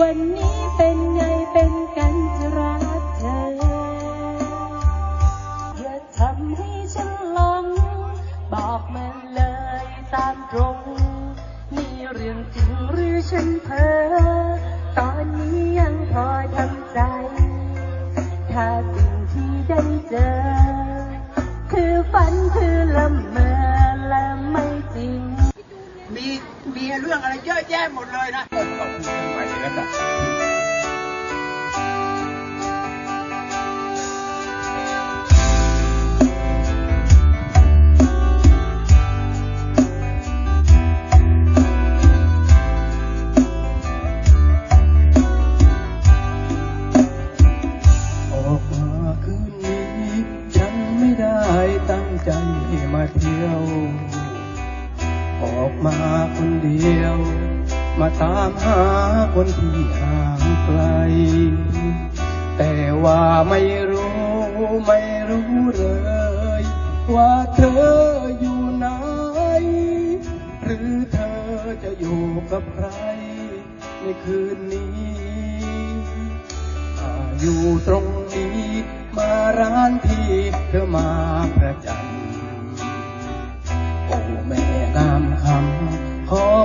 วันนี้เป็นไงเป็นกันจะรักเธอ อย่าทำให้ฉันหลง บอกมันเลยตามตรงนี่เรื่องจริงหรือฉันเพ้อ ตอนนี้ยังพอทำใจ ถ้าสิ่งที่ได้เจอ คือฝันคือละเมอและไม่จริง มีมีเรื่องอะไรเยอะแยะหมดเลยนะ like that.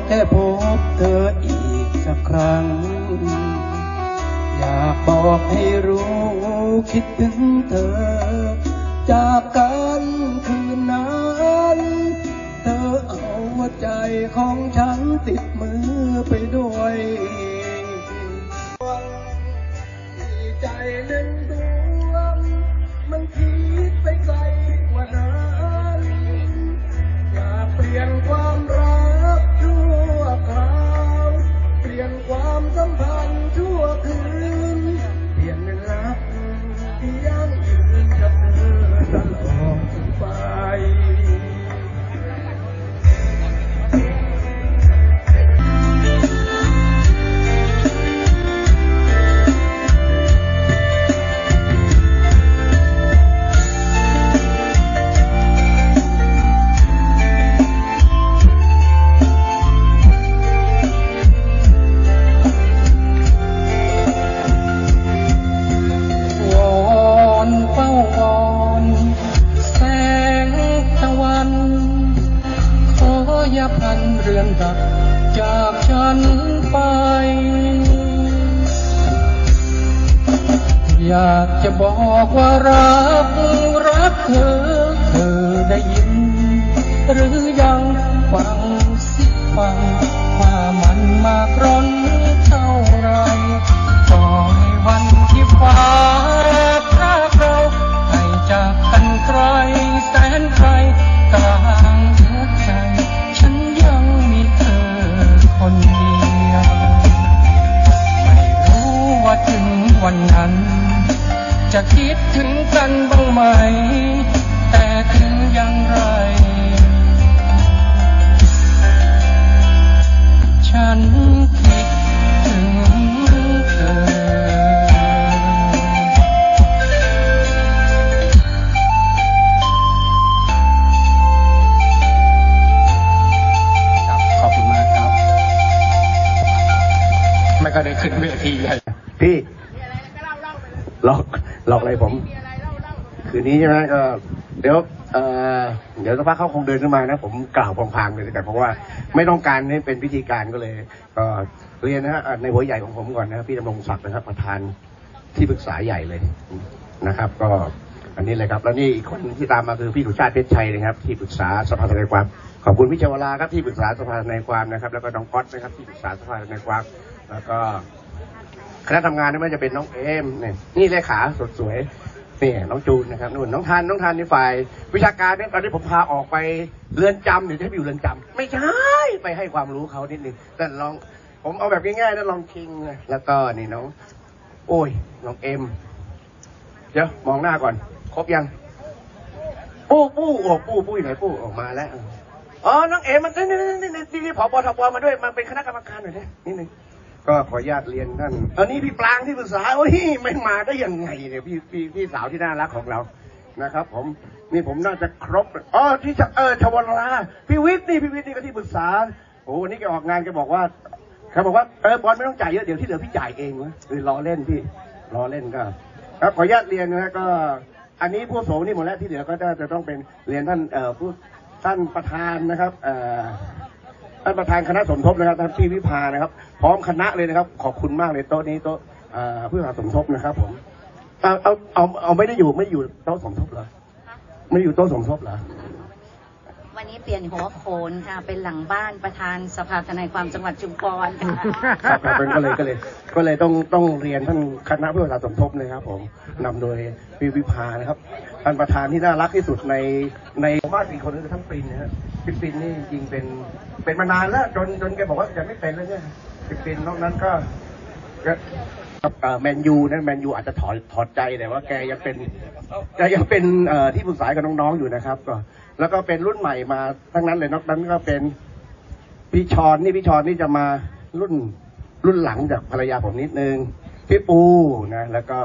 แค่พบเธออีกสักครั้ง อยากบอกให้รู้คิดถึงเธอ จากกันคืนนั้น เธอเอาหัวใจของฉันติดมือไปด้วย ใจนั้น อยู่นี้ใช่ไหมก็เดี๋ยวเอ่อเดี๋ยวสักพักเขาคงเดินขึ้นมานะ ผมกล่าวพลางๆเลยแต่เพราะว่าไม่ต้องการให้เป็นพิธีการก็เลยก็เรียนนะฮะในหัวใหญ่ของผมก่อนนะครับพี่ดำรงศักดิ์นะครับ ประธานที่ปรึกษาใหญ่เลยนะครับ ก็อันนี้เลยครับ แล้วนี่อีกคนที่ตามมาคือพี่สุชาติเพชรชัยนะครับ ที่ปรึกษาสภาทนายความ ขอบคุณพี่เจวราครับที่ปรึกษาสภาทนายความนะครับ แล้วก็น้องก๊อตนะครับที่ปรึกษาสภาทนายความ แล้วก็คณะทำงานไม่ว่จะเป็นน้องเอมเนี่ยนี่เลขาสดสวย นี่น้องจูนนะครับนู่นน้องทันน้องทันในฝ่าย วิชาการเนี่ยตอนนี้ผมพาออกไปเรือนจำเดี๋ยวจะให้ไปอยู่เรือนจำไม่ใช่ไปให้ความรู้เขานิดนึงแต่ลองผมเอาแบบง่ายๆนะลองคิงเลยแล้วก็นี่น้อง โอ้ยน้องเอ็มเดี๋ยวมองหน้าก่อน ครบยัง ปู้ปู้โอ้ปู้ปู้อยู่ไหนปู้ออกมาแล้วอ๋อน้องเอ็มมันนี่นี่นี่นี่นี่ผบทบมาด้วยมาเป็นคณะกรรมการหน่อยนี่ยนิดนึง ก็ขออนุญาตเรียนท่านอันนี้พี่ปรางที่ปรึกษาโอ้ยไม่มาได้ยังไงเนี่ยพี่พี่พี่สาวที่น่ารักของเรานะครับ ผมนี่ผมน่าจะครบอ๋อที่จะเออชวราพี่วิทย์นี่พี่วิทย์นี่ก็ที่ปรึกษาโอ้วันนี้แกออกงานแกบอกว่าเขาบอกว่าเออบอลไม่ต้องจ่ายเยอะเดี๋ยวที่เหลือพี่จ่ายเองวะคือรอเล่นพี่รอเล่นก็ครับขออนุญาตเรียนนะก็ อันนี้ผู้โสนี่หมดแล้วที่เหลือก็จะจะต้องเป็นเรียนท่านเอ่อผู้ท่านประธานนะครับเอ่อ ท่านประธานคณะสมทบนะครับท่านพี่วิภานะครับ พร้อมคณะเลยนะครับ ขอบคุณมากเลยโต๊ะนี้โต๊ะเอ่อเพื่อหาสมทบนะครับ ผมเอาเอาเอาเอาไม่ได้อยู่ไม่ได้อยู่โต๊ะสมทบเหรอไม่ได้อยู่โต๊ะสมทบเหรอวันนี้เปลี่ยนหัวโขนค่ะเป็นหลังบ้านประธานสภาทนายความจังหวัดชุมพรค่ะครับครับก็เลยก็เลย ก็เลยต้องต้องเรียนท่านคณะเพื่อหาสมทบเลยครับ ผมนำโดยพี่วิภานะครับท่านประธานที่น่ารักที่สุดในในบ้านสี่คนนี้คือทั้งปินนะฮะพี่ปินนี่จริงเป็นเป็นมานานแล้วจนจนแกบอกว่าจะไม่เป็นแล้วเนี่ยพี่ปินนอกนั้นก็ก็แมนยูนะแมนยูอาจจะถอดถอดใจแต่ว่าแกยังเป็นแกยังเป็นที่ปรึกษากับน้องๆอยู่นะครับก็แล้วก็เป็นรุ่นใหม่มาทั้งนั้นเลยนอกนั้นก็เป็นพี่ชอนนี่พี่ชอนนี่จะมารุ่นรุ่นหลังจากภรรยาผมนิดนึงพี่ปูนะแล้วก็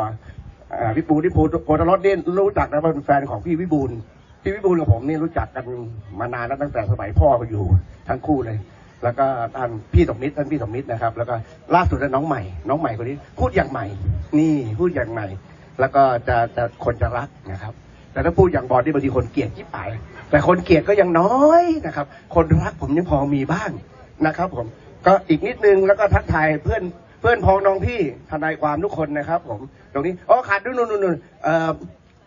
พี่ปูที่ปูโพธรสนี่รู้จักนะเป็นแฟนของพี่วิบูล พี่วิบูลย์กับผมนี่รู้จักกันมานานแล้วตั้งแต่สมัยพ่อเขาอยู่ทั้งคู่เลย แล้วก็ท่านพี่สมมิตรท่านพี่สมมิตรนะครับ แล้วก็ล่าสุดน้องใหม่ น้องใหม่คนนี้พูดอย่างใหม่ นี่พูดอย่างใหม่ แล้วก็จะจะคนจะรักนะครับ แต่ถ้าพูดอย่างบอลที่บางทีคนเกลียดที่ไปแต่คนเกลียดก็ยังน้อยนะครับ คนรักผมยังพอมีบ้างนะครับ ผมก็อีกนิดนึงแล้วก็ทักทายเพื่อนเพื่อนพ้องน้องพี่ทนายความทุกคนนะครับ ผม ตรงนี้อ๋อขาดด้วยนู่นนู่นนู่นเอ่อ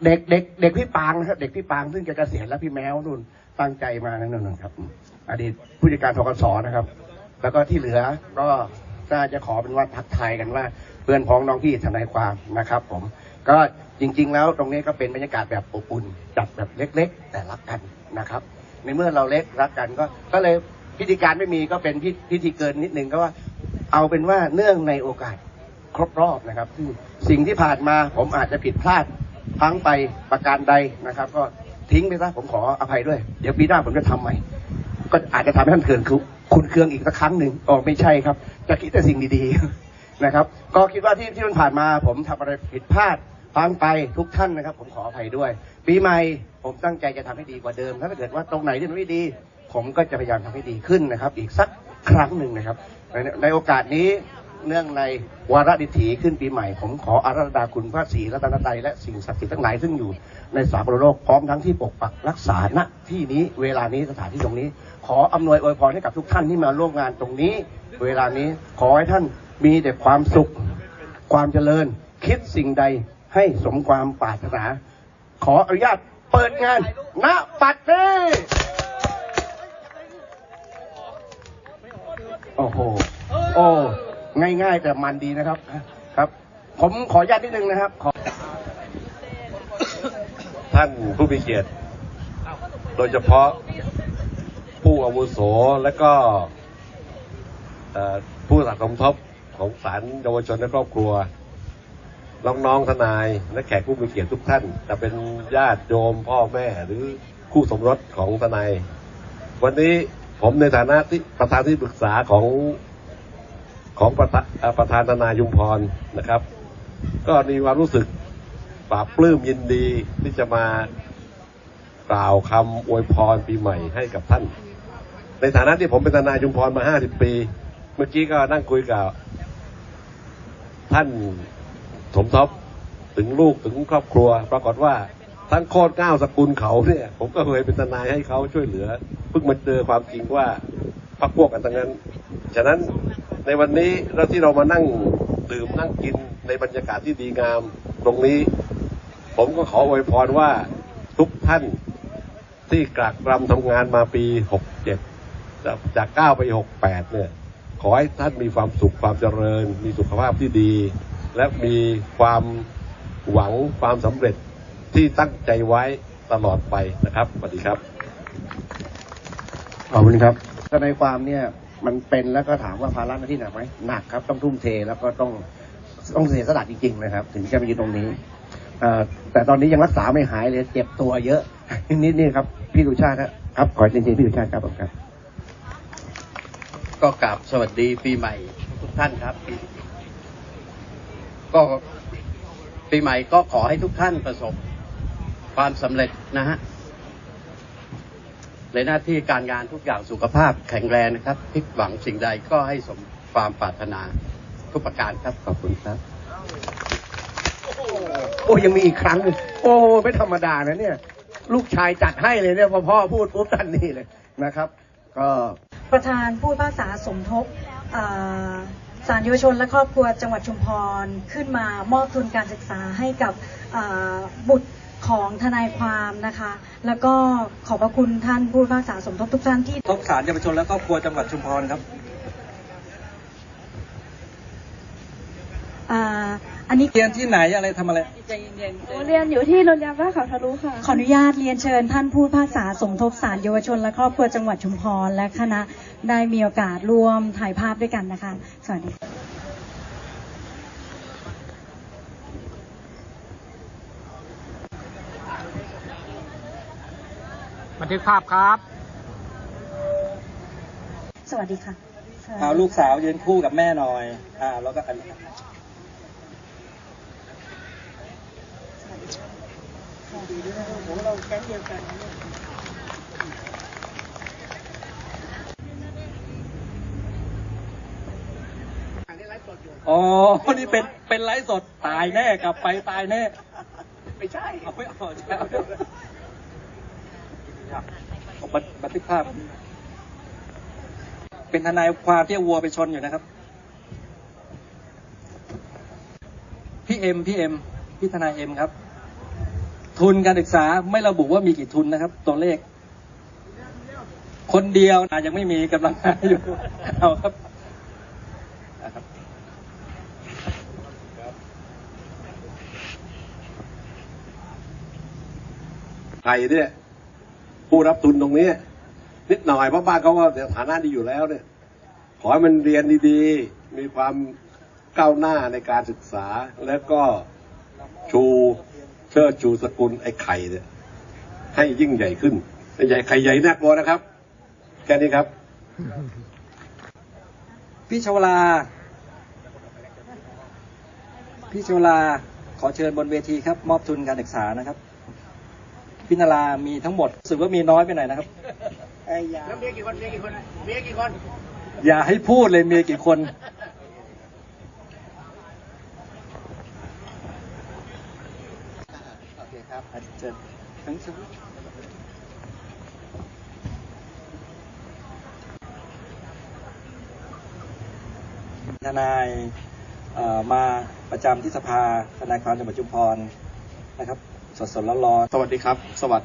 เด็กเด็กเด็กพี่ปางนะครับเด็กพี่ปางซึ่งจะเกษียณแล้วพี่แมวนู่นตั้งใจมานั่นนู่นครับ อดีตผู้จัดการทกศนะครับ แล้วก็ที่เหลือก็น่าจะขอเป็นว่าทักทายกันว่า เพื่อนพ้องน้องพี่ทนายความนะครับ ผม ก็จริง ๆ แล้วตรงนี้ก็เป็นบรรยากาศแบบอบอุ่นจัดแบบเล็ก ๆ แต่รักกันนะครับ ในเมื่อเราเล็กรักกันก็ ก็เลยพิธีการไม่มีก็เป็นพิพิธีเกินนิดนึงก็ว่า เอาเป็นว่าเนื่องในโอกาสครบรอบนะครับซึ่งสิ่งที่ผ่านมาผมอาจจะผิดพลาด พังไปประการใดนะครับ ก็ทิ้งไปซะผมขออภัยด้วย เดี๋ยวปีหน้าผมจะทำใหม่ก็อาจจะทำให้ท่านเคืองคือคุณเครื่องอีกสักครั้งหนึ่งอ๋อไม่ใช่ครับ จะคิดแต่สิ่งดีๆนะครับ ก็คิดว่าที่ที่มันผ่านมา ผมทำอะไรผิดพลาดฟังไปทุกท่านนะครับ ผมขออภัยด้วย ปีใหม่ผมตั้งใจจะทำให้ดีกว่าเดิม ถ้าเกิดว่าตรงไหนที่มันไม่ดี ผมก็จะพยายามทำให้ดีขึ้นนะครับ อีกสักครั้งหนึ่งนะครับในในโอกาสนี้ เนื่องในวาระดิถีขึ้นปีใหม่ ผมขออาราธนาคุณพระศรีรัตนตรัยและสิ่งศักดิ์สิทธิ์ทั้งหลายซึ่งอยู่ในสากลโลกพร้อมทั้งที่ปกปักรักษาณที่นี้เวลานี้สถานที่ตรงนี้ ขออำนวยอวยพรให้กับทุกท่านที่มาร่วมงานตรงนี้ เวลานี้ขอให้ท่านมีแต่ความสุข ความเจริญ คิดสิ่งใดให้สมความปรารถนา ขออนุญาตเปิดงานณปัดนี้โอ้โหโอ้ ง่าย ๆ แต่มันดีนะครับ ครับ ผมขออนุญาตนิดนึงนะครับขอท่านผู้มีเกียรติ โดยเฉพาะผู้อาวุโสและก็ผู้สักสมทบของศาลเยาวชนและครอบครัว น้องๆทนายและแขกผู้มีเกียรติทุกท่าน จะเป็นญาติโยมพ่อแม่หรือคู่สมรสของทนาย วันนี้ผมในฐานะที่ประธานที่ปรึกษาของ ของประธานเอ่อประธานนายุมพรนะครับ ก็มีความรู้สึกปราบปลื้มยินดีที่จะมากล่าวคำอวยพรปีใหม่ให้กับท่าน ในฐานะที่ผมเป็นทนายยุมพรมา 50 ปี เมื่อกี้ก็นั่งคุยกับท่านสมทบถึงลูกถึงครอบครัว ปรากฏว่าทั้งโคตรก้าวสกุลเขาเนี่ย ผมก็เคยเป็นทนายให้เขาช่วยเหลือ เพิ่งมาเจอความจริงว่าพักพวกกันทั้งนั้น ฉะนั้น ในวันนี้เราที่เรามานั่งดื่มนั่งกินในบรรยากาศที่ดีงามตรงนี้ ผมก็ขออวยพรว่าทุกท่านที่กลักรำทำงานมาปี67จากจาก9ไป68เนี่ย ขอให้ท่านมีความสุขความเจริญ มีสุขภาพที่ดี และมีความหวังความสำเร็จที่ตั้งใจไว้ตลอดไปนะครับสวัสดีครับขอบคุณครับทนายความเนี่ย มันเป็นแล้วก็ถามว่าภาระหน้าที่หนักไหมหนักครับ ต้องทุ่มเทแล้วก็ต้องต้องเสียสละจริงๆนะครับ ถึงจะมาอยืนตรงนี้อแต่ตอนนี้ยังรักษาไม่หายเลยเจ็บตัวเยอะนิดนี่ครับพี่ดุชาติครับขอจริงๆพี่ดุชาติครับผมครับ ก็กราบสวัสดีปีใหม่ทุกท่านครับ ก็ปีใหม่ก็ขอให้ทุกท่านประสบความสำเร็จนะฮะ ในหน้าที่การงานทุกอย่างสุขภาพแข็งแรงนะครับพิกหวังสิ่งใดก็ให้สมความปรารถนาทุกประการครับขอบคุณครับ โอ้ยังมีอีกครั้งหนึ่งโอ้ไม่ธรรมดานะเนี่ย ลูกชายจัดให้เลยเนี่ยพอพ่อพูดปุ๊บท่านนี่เลยนะครับ ก็ประธานผู้พิพากษาสมทบอ่าศาลเยาวชนและครอบครัวจังหวัดชุมพรขึ้นมามอบทุนการศึกษาให้กับบุตร ของทนายความนะคะ แล้วก็ขอบพระคุณท่านผู้พิพากษาสมทบทุกท่านที่ทบสารเยาวชนและครอบครัวจังหวัดชุมพรครับอ่าอันนี้เรียนที่ไหนอะไรทำอะไรเรียนอยู่ที่โรงเรียนบ้านเขาทะลุค่ะ ขออนุญาตเรียนเชิญท่านผู้พิพากษาสมทบศาลเยาวชนและครอบครัวจังหวัดชุมพรและคณะได้มีโอกาสร่วมถ่ายภาพด้วยกันนะคะ สวัสดี บันทึกภาพครับ สวัสดีค่ะเอาลูกสาวยืนคู่กับแม่หน่อย อ่า แล้วก็อันนี้อ๋อ นี่เป็น เป็นไลฟ์สด ตายแน่กลับไปตายแน่ ไม่ใช่ เอาไม่เอา ใช่เอาบันบันทึกภาพ เป็นทนายความที่เอาวัวไปชนอยู่นะครับ พี่เอ็มพี่เอ็มพี่ทนายเอ็มครับ ทุนการศึกษาไม่ระบุว่ามีกี่ทุนนะครับ ตัวเลข คนเดียวนะยังไม่มีกำลังหาอยู่เอาครับนะครับไทยเนี่ย ผู้รับทุนตรงนี้ นิดหน่อยเพราะบ้านเขาก็ฐานะดีอยู่แล้วเนี่ย ขอให้มันเรียนดีๆ มีความก้าวหน้าในการศึกษา แล้วก็ชูเชิดชูสกุลไอ้ไข่เนี่ยให้ยิ่งใหญ่ขึ้นไอ้ใหญ่ไข่ใหญ่น่ากลัวนะครับ แค่นี้ครับ พี่ชวลา พี่ชวลาขอเชิญบนเวทีครับ มอบทุนการศึกษานะครับ พี่นารามีทั้งหมดรู้สึกว่ามีน้อยไปหน่อยนะครับแล้วเมียกี่คนเมียกี่คนเมียกี่คน อย่าให้พูดเลยมีกี่คน โอเคครับเชิญทั้งสองทนายเอ่อมาประจำที่สภาทนายความจังหวัดชุมพรนะครับ สดสดๆร้อนๆสวัสดีครับ สวัส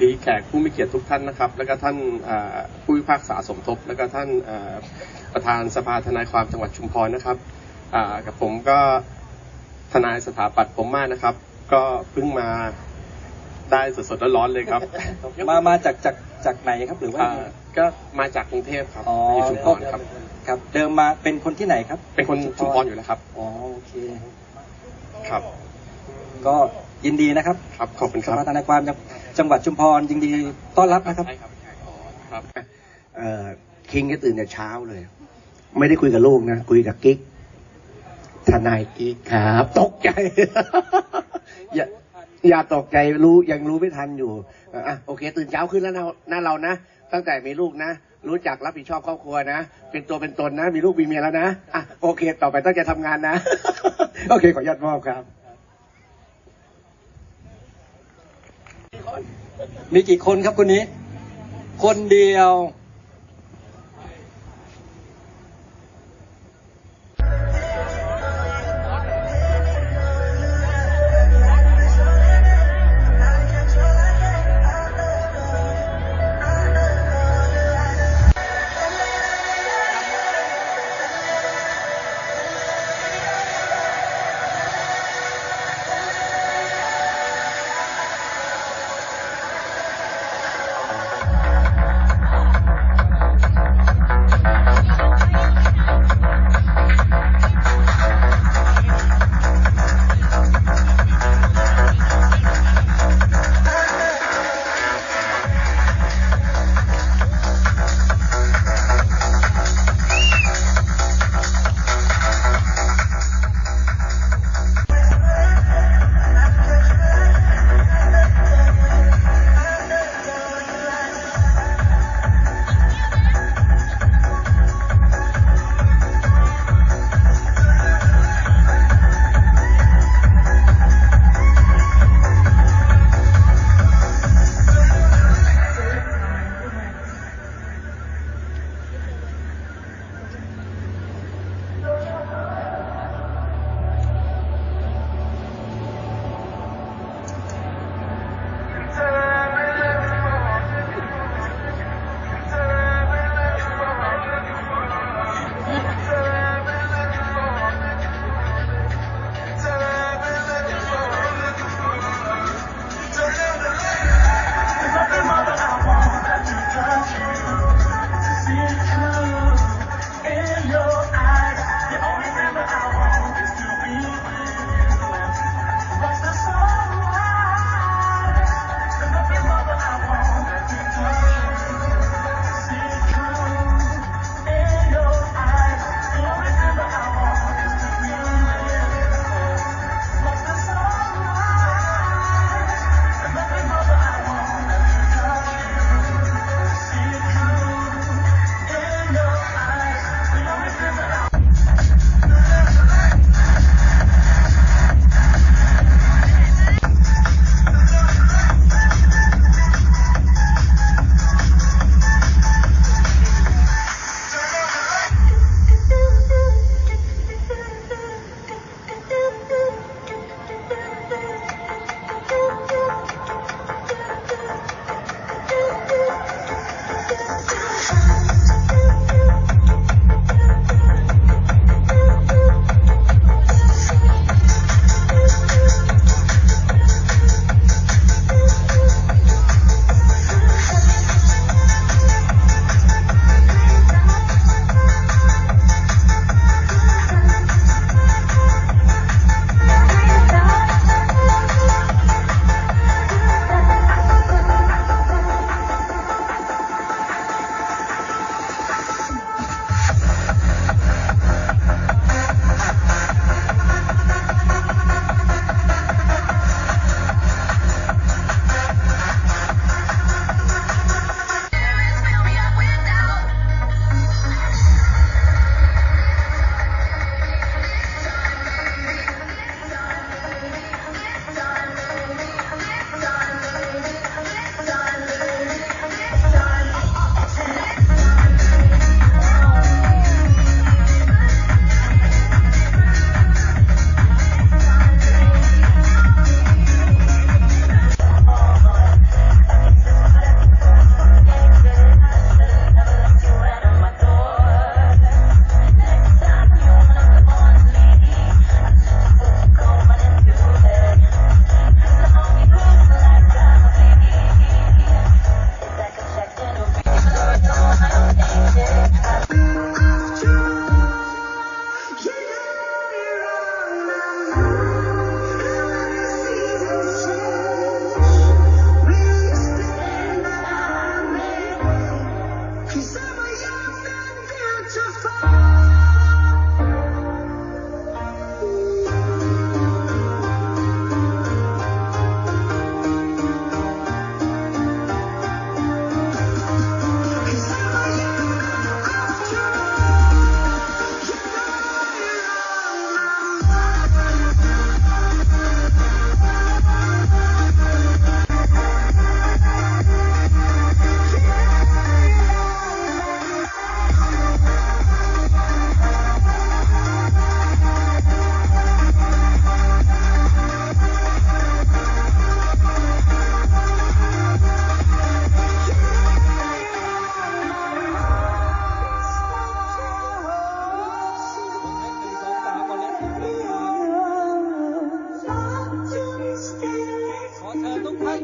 ดีแขกผู้มีเกียรติทุกท่านนะครับ แล้วก็ท่านอ่าผู้พิพากษาสมทบ แล้วก็ท่านอ่าประธานสภาทนายความจังหวัดชุมพรนะครับอ่ากับผมก็ทนายสถาปัตย์ผมมากนะครับ ก็เพิ่งมาได้สดๆร้อนๆเลยครับ มามาจากจากจากไหนครับหรือว่าอ่าก็มาจากกรุงเทพครับอ๋ออยู่ชุมพรครับครับ เดิมมาเป็นคนที่ไหนครับ เป็นคนชุมพรอยู่แล้วครับอ๋อโอเคครับ ก็ ยินดีนะครับครับขอบคุณคสรับภาทนายความจังหวัดชุมพรยินดีต้อนรับนะครับใช่ครับอ๋อครับเอ่อคิงก็ตื่นแต่เช้าเลย ไม่ได้คุยกับลูกนะคุยกับกิ๊กทนายกิ๊กครับ ตกใจ อย่าอย่าตกใจรู้ยังรู้ไม่ทันอยู่เอ่ออะโอเค ตื่นเช้าขึ้นแล้วนะหน้าเรานะตั้งแต่มีลูกนะรู้จักรับผิดชอบครอบครัวนะ เป็นตัวเป็นตนนะ มีลูกมีเมียแล้วนะ อะ โอเค ต่อไปตั้งใจทำงานนะ โอเค ขออนุญาตมอบครับ มีกี่คนครับคนนี้ คนเดียว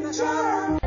control.